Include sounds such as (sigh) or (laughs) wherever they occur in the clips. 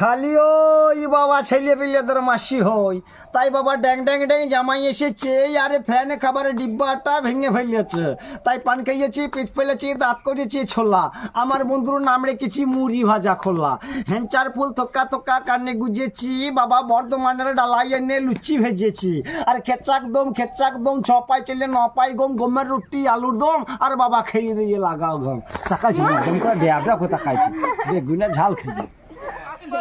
খালি ওই বাবা ছেলে পিলেদের মাসি হই। তাই বাবা ড্যাং ড্যাং ড্যাং জামাই এসেছে আরে ফ্যানে খাবারের ডিব্বাটা ভেঙে ফেলেছে। তাই পান খাইয়েছি পেট ফেলেছি, দাঁত করেছি ছোলা। আমার বন্ধুর নাম রেখেছি মুড়ি ভাজা খোলা। হেঞ্চার ফুল থোকা থোকা কানে গুজেছি, বাবা বর্ধমানের ডালাই এনে লুচি ভেজেছি। আর খেচাক দম খেচাক দম, ছ পাই চলে ন পাই গম, গমের রুটি, আলুর দম, আর বাবা খেয়ে দিয়ে লাগাও গম। তাকাইছি একদম করে তাকাইছি। বেগুনের ঝাল খেয়ে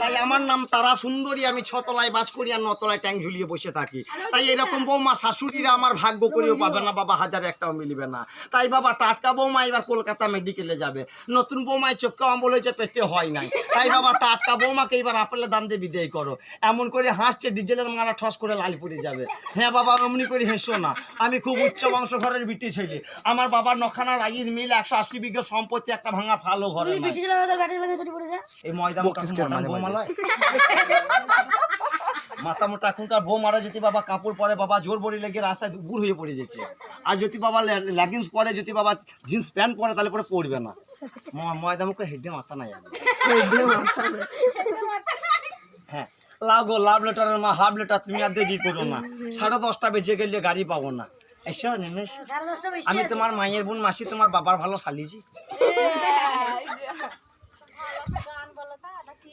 তাই আমার নাম তারা সুন্দরী আমি ছতলায় বাস করি আর নতলায় ট্যাং ঝুলিয়ে বসে থাকি। তাই এরকম বৌমা শাশুড়িরা আমার ভাগ্য করেও পাবে না বাবা হাজার একটাও মিলবে না। তাই বাবা টাটকা বৌমা এবার কলকাতা মেডিকেলে যাবে। নতুন বৌমায় চোখকে অম্বল হয়েছে পেটে হয় নাই। তাই বাবা টাটকা বৌমাকে এবার আপেলের দাম দিয়ে বিদায় করো। এমন করে হাসছে ডিজেলের মারা ঠস করে লাল পড়ে যাবে। হ্যাঁ বাবা অমনি করে হেসো না। আমি খুব উচ্চ বংশ ঘরের বিটি ছেলে আমার বাবার নখানা রাইস মিল একশো আশি বিঘা সম্পত্তি একটা ভাঙা ভালো ঘরে এই ময়দা (laughs) মাথা মোটা এখনকার বউ মারা যদি বাবা কাপড় পরে বাবা জোর বড়ি লেগে রাস্তায় বুড় হয়ে পড়ে যাচ্ছে আর যদি বাবা লেগিংস পরে যদি বাবা জিন্স প্যান্ট পরে তাহলে পরে পড়বে না। ম- ময়দা মুখে হেডে মাথা নাই। হ্যাঁ লাগো লাভ লেটারের মা হাফ লেটার তুমি আর দেরি করো না। সাড়ে দশটা বেজে গেলে গাড়ি পাবো না। এসো নেমেশ আমি তোমার মায়ের বোন মাসি তোমার বাবার ভালো সালিয়েছি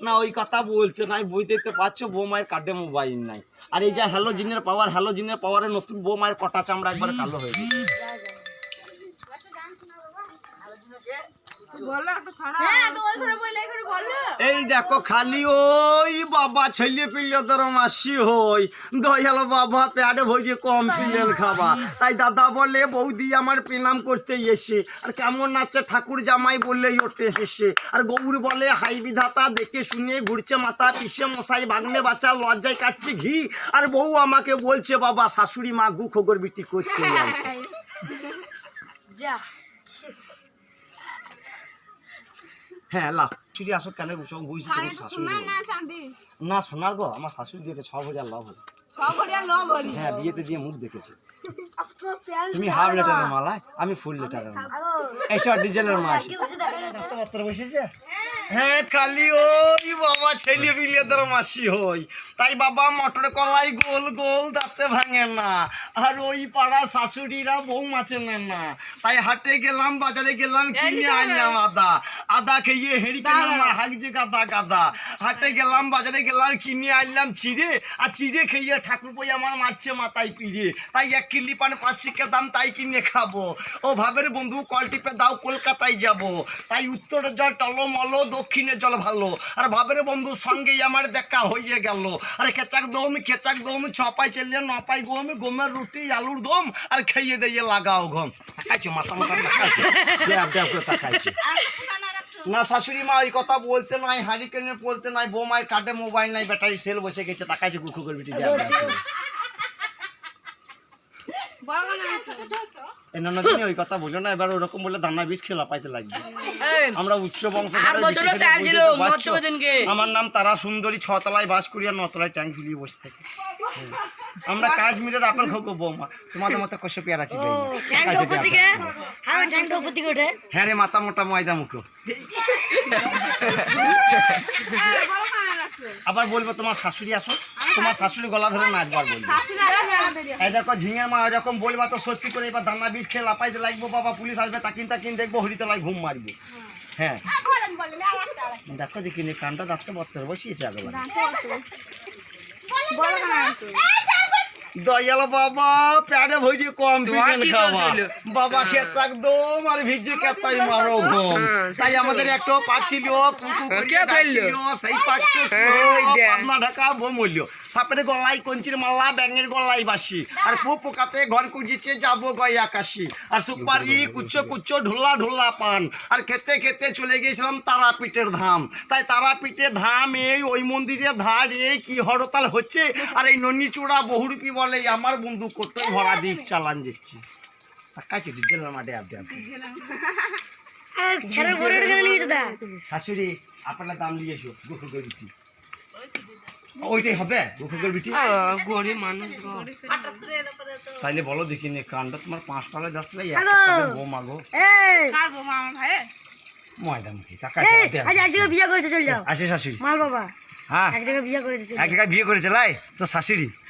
না, ওই কথা বলতে নাই বুঝতে তো পারছ, বৌমায়ের কার্ডে মোবাইল নাই। আর এই যে হ্যালো জিনের পাওয়ার হ্যালো জিনের পাওয়ারে নতুন বৌমায়ের কটা চামড়া একবার কালো হয়ে গেছে হ্যাঁ তো ওই ঘরে বইলে এই বলল এই দেখো খালি ওই বাবা ছেলে পিলে তোর মাসি হই। দয়াল বাবা প্যাডে ভোজে কম পিলেল খাবা তাই দাদা বলে বৌদি আমার প্রণাম করতে এসে আর কেমন নাচছে ঠাকুর জামাই বললে ওঠে এসে আর গৌর বলে হাই বিধাতা দেখে শুনে ঘুরছে মাথা পিসে মশাই ভাগ্নে বাচ্চা লজ্জায় কাটছে ঘি। আর বউ আমাকে বলছে বাবা শাশুড়ি মা গু খবর বিটি করছে। যা। হ্যাঁ লাভ চুরি আসো কেন? বুঝছ বুঝছি কেন? শাশুড়ি না শোনার গো আমার শাশুড়ি দিয়েছে ছ হাজার লাভ হলো। হ্যাঁ বিয়েতে দিয়ে মুখ দেখেছে। (laughs) তুমি হাফ লেটারের মালা আমি ফুল লেটারের মালা। এইসব ডিজেলের পত্র বসেছে? হ্যাঁ। খালি ওই বাবা ছেলে বিলিয়ে তোর মাসি হই। তাই বাবা মটর কলাই গোল গোল দাঁতে ভাঙে না। আর ওই পাড়া শাশুড়িরা বউ মাছে নেন না। তাই হাটে গেলাম বাজারে গেলাম কিনে আনলাম আদা আদা খেয়ে খেলাম হাগছে গাদা গাদা। হাটে গেলাম বাজারে গেলাম কিনে আনলাম চিড়ে আর চিড়ে খেয়ে ঠাকুর বই আমার মারছে মাথায় পিড়ে। তাই এক কিলি পান পাঁচ শিক্ষা দাম তাই কিনে খাব। ও ভাবের বন্ধু কল টিপে দাও কলকাতায় যাব। তাই উত্তরের জল টলমল দক্ষিণের জল ভালো। আর ভাবের বন্ধু সঙ্গেই আমার দেখা হয়ে গেল। আর খেচাক দম খেচাক দম ছপাই চেলে নপাই গম গমের রুটি আলুর দম আর খেয়ে দিয়ে লাগাও ঘম তাকাইছে মাথা মাথা তাকাইছে। (laughs) ড্যাব ড্যাব করে তাকাইছে। না শাশুড়ি মা ওই কথা বলতে নাই হাঁড়ি কেনে বলতে নাই বৌমায়ের কাটে মোবাইল নাই ব্যাটারি সেল বসে গেছে তাকাইছে কুকু করবি এই ননদিনী ওই কথা বলল না এবার ওরকম বলে দানা বীজ খেলা পাইতে লাগবে। আমরা উচ্চ বংশ ছিল। আমার নাম তারা সুন্দরী ছতলায় বাস করি আর নতলায় ট্যাঙ্ক ঝুলিয়ে বসে থাকি। আমরা কাশ্মীরের আপেল খাব বৌমা তোমাদের মতো কষে পেয়ারা চিবাই হ্যাঁ রে মাথা মোটা ময়দা মুখো। আবার বলব তোমার শাশুড়ি আসো। তোমার শাশুড়ি গলা ধরে নাচবার বলব। এই দেখো ঝিঙের মা এরকম বলবা তো সত্যি করে এবার দানা বীজ খেয়ে লাপাইতে লাগবো বাবা পুলিশ আসবে তাকিন তাকিন দেখব হরিতলায় ঘুম মারবো। হ্যাঁ। দেখো দেখি নি কানটা দাঁতটা বত্তর বসিয়েছে আগেবার দয়াল বাবা প্যাডে ভইজি কম দোষ খাওয়া। বাবা খেচাক দম আর ভিজি কেতাই মারো গম হ্যাঁ, তাই আমাদের একটা পাচ্ছিল কুকু কে ফেলল? সেই পাচ্ছিল ঢাকা বমূল্য সাপের গলায় কঞ্চির মাল্লা ব্যাঙের গলায় বাসি আর পু পোকাতে ঘর কুজিছে যাব গয় আকাশি। আর সুপারি কুচ্চ কুচ্চ ঢোলা ঢোলা পান। আর খেতে খেতে চলে গেছিলাম তারাপীঠের ধাম। তাই তারাপীঠের ধাম এই ওই মন্দিরের ধার এই কি হরতাল হচ্ছে? আর এই নন্নিচূড়া বহুরূপী বলে আমার বন্ধু কোটোই ভরা দ্বীপ চালান যাচ্ছি। কাছে মাঠে আপনি আপনি শাশুড়ি আপনার দাম নিয়ে এসো বিটি ওইটাই হবে? মুখের বিটি? গরিব মানুষ তাইলে বলো দেখি নি কানটা তোমার পাঁচ তলায় দশ তলায় এক। সাথে বউ ময়দা মুখি টাকা বিয়ে করেছে চল যাও। আসিস শাশুড়ি মাল বাবা হ্যাঁ। এক জায়গায় বিয়ে করেছে এক জায়গায় বিয়ে করেছে লাই? তো শাশুড়ি?